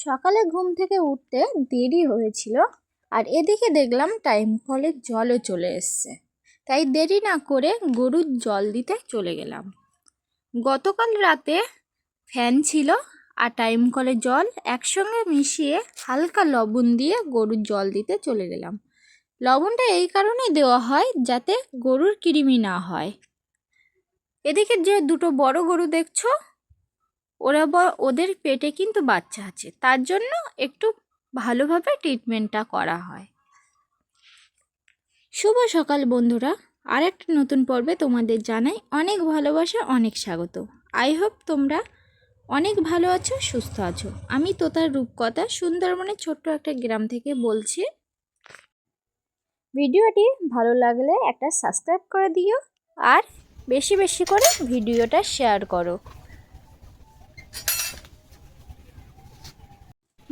সকালে ঘুম থেকে উঠতে দেরি হয়েছিল আর এদিকে দেখলাম টাইম কলের জলও চলে এসছে। তাই দেরি না করে গরুর জল দিতে চলে গেলাম। গতকাল রাতে ফ্যান ছিল আর টাইম কলের জল একসঙ্গে মিশিয়ে হালকা লবণ দিয়ে গরুর জল দিতে চলে গেলাম। লবণটা এই কারণেই দেওয়া হয় যাতে গরুর কৃমি না হয়। এদিকে যে দুটো বড় গরু দেখছ ওরা ওদের পেটে কিন্তু বাচ্চা আছে। তার জন্য একটু ভালোভাবে ট্রিটমেন্টটা করা হয়। শুভ সকাল বন্ধুরা। আর একটা নতুন পর্বে তোমাদের জানাই অনেক ভালোবাসা, অনেক স্বাগত। আই হোপ তোমরা অনেক ভালো আছো, সুস্থ আছো। আমি তোতার রূপকথা, সুন্দরবনের ছোট্ট একটা গ্রাম থেকে বলছি। ভিডিওটি ভালো লাগলে একটা সাবস্ক্রাইব করে দিও আর বেশি বেশি করে ভিডিওটা শেয়ার করো।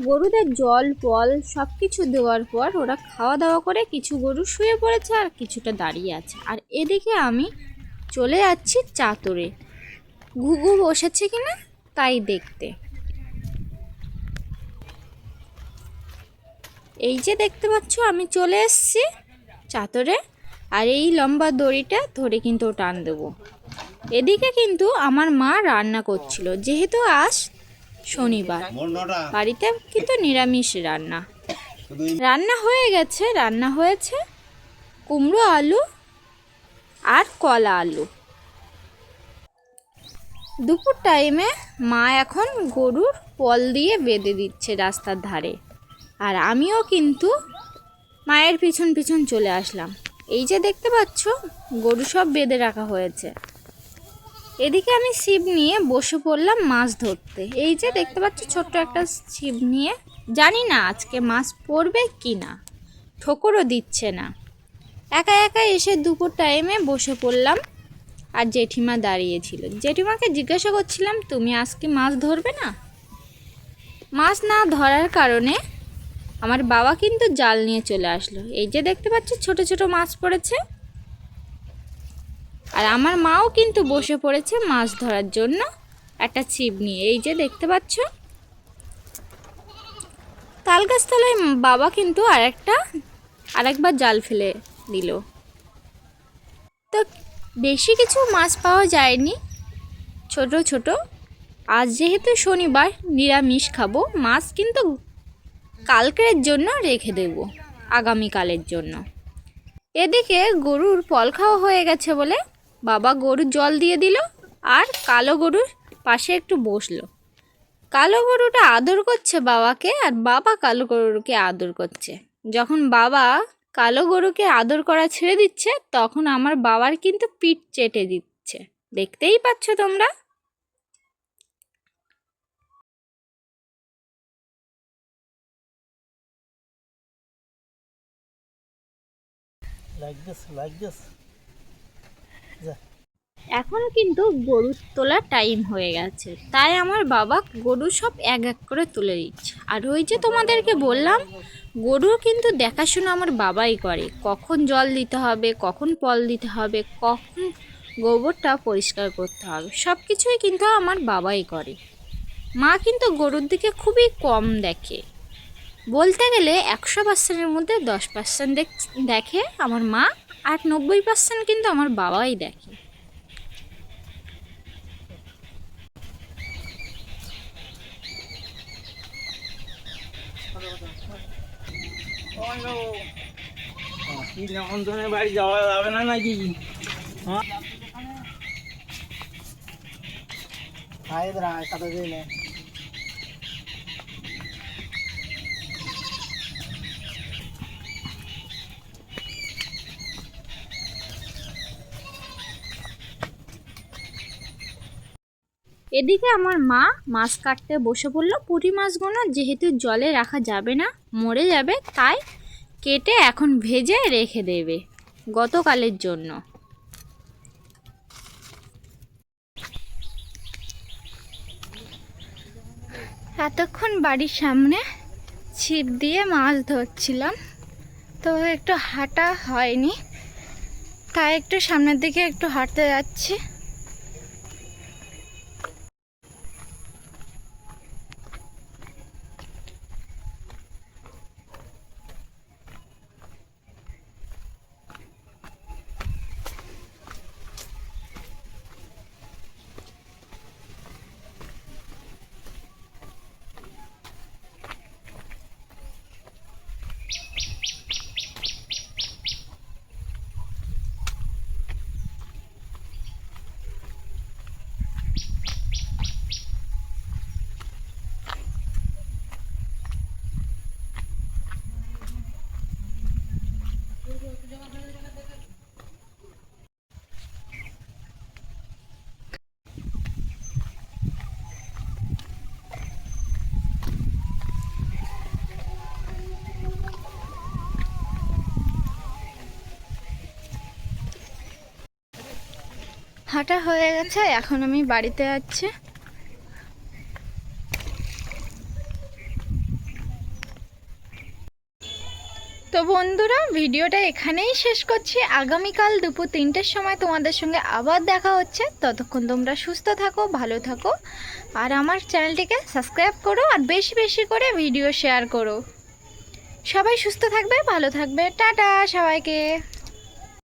গরুদের জল ফল সব কিছু দেওয়ার পর ওরা খাওয়া দাওয়া করে কিছু গরু শুয়ে পড়েছে আর কিছুটা দাঁড়িয়ে আছে। আর এদিকে আমি চলে যাচ্ছি চাতরে। ঘুঘু বসেছে কিনা তাই দেখতে। এই যে দেখতে পাচ্ছ, আমি চলে এসেছি চাতরে আর এই লম্বা দড়িটা ধরে কিন্তু টান দেবো। এদিকে কিন্তু আমার মা রান্না করছিল। যেহেতু আজ শনিবার। বাড়িতে কিন্তু নিরামিষ রান্না। রান্না হয়ে গেছে রান্না হয়েছে কুমড়ো আলু আর কলা আলু। দুপুর টাইমে মা এখন গরুর পল দিয়ে বেঁধে দিচ্ছে রাস্তার ধারে। আর আমিও কিন্তু মায়ের পিছন পিছন চলে আসলাম। এই যে দেখতে পাচ্ছ গরু সব বেঁধে রাখা হয়েছে। এদিকে আমি ছিপ নিয়ে বসে পড়লাম মাছ ধরতে। এই যে দেখতে পাচ্ছ ছোট্ট একটা ছিপ নিয়ে। জানি না আজকে মাছ পড়বে কি না। ঠোকরও দিচ্ছে না। একা একা এসে দুপুর টাইমে বসে পড়লাম। আর জেঠিমা দাঁড়িয়েছিল জেঠিমাকে জিজ্ঞাসা করছিলাম, তুমি আজকে মাছ ধরবে না? মাছ না ধরার কারণে আমার বাবা কিন্তু জাল নিয়ে চলে আসলো। এই যে দেখতে পাচ্ছ ছোট ছোট মাছ পড়েছে। আর আমার মাও কিন্তু বসে পড়েছে মাছ ধরার জন্য একটা ছিপ নিয়ে। এই যে দেখতে পাচ্ছ? তাল গাছতলায় বাবা কিন্তু আর আরেকটা, আরেকবার জাল ফেলে দিল। তো বেশি কিছু মাছ পাওয়া যায়নি, ছোট ছোট। আজ যেহেতু শনিবার, নিরামিষ খাব, মাছ কিন্তু কালকের জন্য রেখে দেব, আগামীকালের জন্য। এদিকে গরুর পল খাওয়া হয়ে গেছে বলে বাবা গরুর জল দিয়ে দিল আর কালো গরুর পাশে একটু বসল। কালো গরুটা আদর করছে বাবাকে আর বাবা কালো গরুকে আদর করছে। যখন বাবা কালো গরুকে আদর করা ছেড়ে দিচ্ছে, তখন আমার বাবার কিন্তু পিঠ চেটে দিচ্ছে। দেখতেই পাচ্ছ তোমরা? এখন কিন্তু গরু তোলার টাইম হয়ে গেছে। তাই আমার বাবা গরু সব এক এক করে তুলে দিচ্ছে। আর ওই যে তোমাদেরকে বললাম গরু কিন্তু দেখাশোনা আমার বাবাই করে। কখন জল দিতে হবে, কখন পল দিতে হবে, কখন গোবরটা পরিষ্কার করতে হবে সব কিছুই কিন্তু আমার বাবাই করে। মা কিন্তু গরুর দিকে খুবই কম দেখে। বলতে গেলে একশো পার্সেন্টের মধ্যে দশ পার্সেন্ট দেখে আমার মা আর নব্বই পার্সেন্ট কিন্তু আমার বাবাই দেখে। বাড়ি যাওয়া যাবে না নাকি হ্যাঁ এদিকে আমার মা মাছ কাটতে বসে পড়ল। পুঁটি মাছগুলো যেহেতু জলে রাখা যাবে না, মরে যাবে, তাই কেটে এখন ভেজে রেখে দেবে গতকালের জন্য। এতক্ষণ বাড়ির সামনে ছিপ দিয়ে মাছ ধরছিলাম, তো একটু হাঁটা হয়নি, তাই একটু সামনের দিকে একটু হাঁটতে যাচ্ছি। হাঁটা হয়ে গেছে, এখন আমি বাড়িতে যাচ্ছি। তো বন্ধুরা, ভিডিওটা এখানেই শেষ করছি। আগামীকাল দুপুর তিনটের সময় তোমাদের সঙ্গে আবার দেখা হচ্ছে। ততক্ষণ তোমরা সুস্থ থাকো, ভালো থাকো। আর আমার চ্যানেলটিকে সাবস্ক্রাইব করো আর বেশি বেশি করে ভিডিও শেয়ার করো। সবাই সুস্থ থাকবে, ভালো থাকবে। টাটা সবাইকে।